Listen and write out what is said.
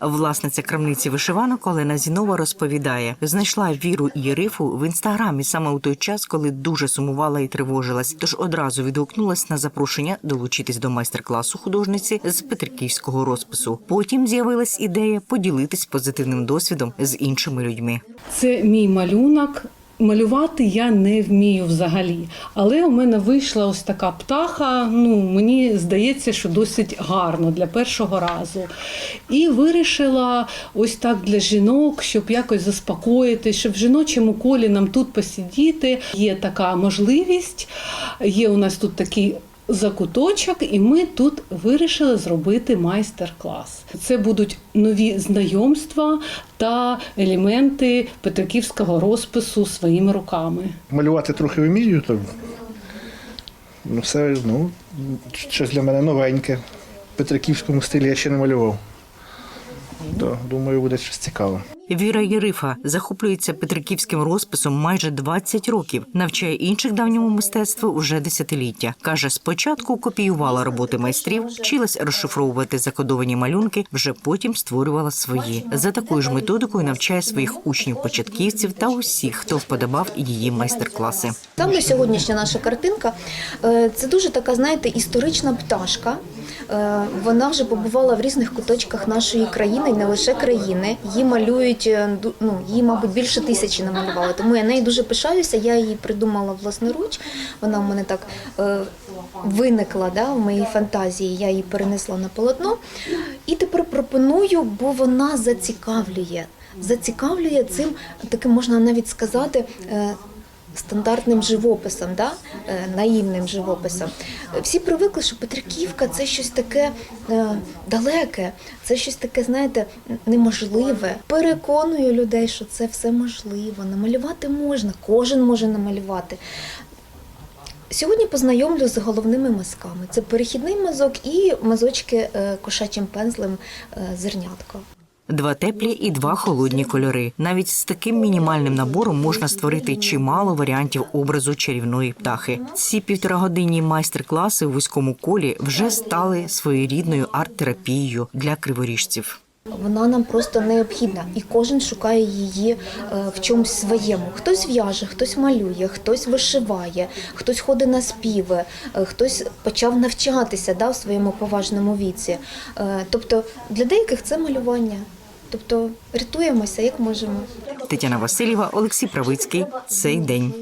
Власниця крамниці вишиванок Олена Зінова розповідає, знайшла віру і рифу в інстаграмі саме у той час, коли дуже сумувала і тривожилась. Тож одразу відгукнулась на запрошення долучитись до майстер-класу художниці з петриківського розпису. Потім з'явилась ідея поділитись позитивним досвідом з іншими людьми. Це мій малюнок. Малювати я не вмію взагалі, але у мене вийшла ось така птаха. Ну мені здається, що досить гарно для першого разу. І вирішила ось так для жінок, щоб якось заспокоїти, щоб в жіночому колі нам тут посидіти. Є така можливість. Є у нас тут такий закуточок, і ми тут вирішили зробити майстер-клас. Це будуть нові знайомства та елементи петриківського розпису своїми руками. Малювати трохи вмію, то ну, все ну, щось для мене новеньке. В петриківському стилі я ще не малював. То, думаю, буде щось цікаве. Віра Єрифа захоплюється петриківським розписом майже 20 років, навчає інших давньому мистецтву уже десятиліття. каже, спочатку копіювала роботи майстрів, вчилась розшифровувати закодовані малюнки, вже потім створювала свої. За такою ж методикою навчає своїх учнів-початківців та усіх, хто вподобав її майстер-класи. Саме сьогоднішня наша картинка е, це дуже така, знаєте, історична пташка. Е, Вона вже побувала в різних куточках нашої країни, не лише країни. Її малюють, е, ду- ну її, мабуть, більше тисячі намалювали. Тому я нею дуже пишаюся. Я її придумала власноруч. Вона в мене так е, виникла да, в моїй фантазії. Я її перенесла на полотно. І тепер пропоную, бо вона зацікавлює. Зацікавлює цим таким, можна навіть сказати. е, стандартним живописом, да? е, наївним живописом. Всі привикли, що Петриківка це щось таке е, далеке, це щось таке, знаєте, неможливе. Переконую людей, що це все можливо. Намалювати можна, кожен може намалювати. Сьогодні познайомлю з головними мазками. Це перехідний мазок і мазочки е, кошачим пензлем зернятко. Два теплі і два холодні кольори. Навіть з таким мінімальним набором можна створити чимало варіантів образу чарівної птахи. Ці півторагодинні майстер-класи у вузькому колі вже стали своєрідною арт-терапією для криворіжців. Вона нам просто необхідна, і кожен шукає її е, в чомусь своєму. Хтось в'яже, хтось малює, хтось вишиває, хтось ходить на співи, е, хтось почав навчатися да, в своєму поважному віці. Е, Тобто для деяких це малювання. Тобто рятуємося як можемо. Тетяна Васильєва, Олексій Правицький. Цей день.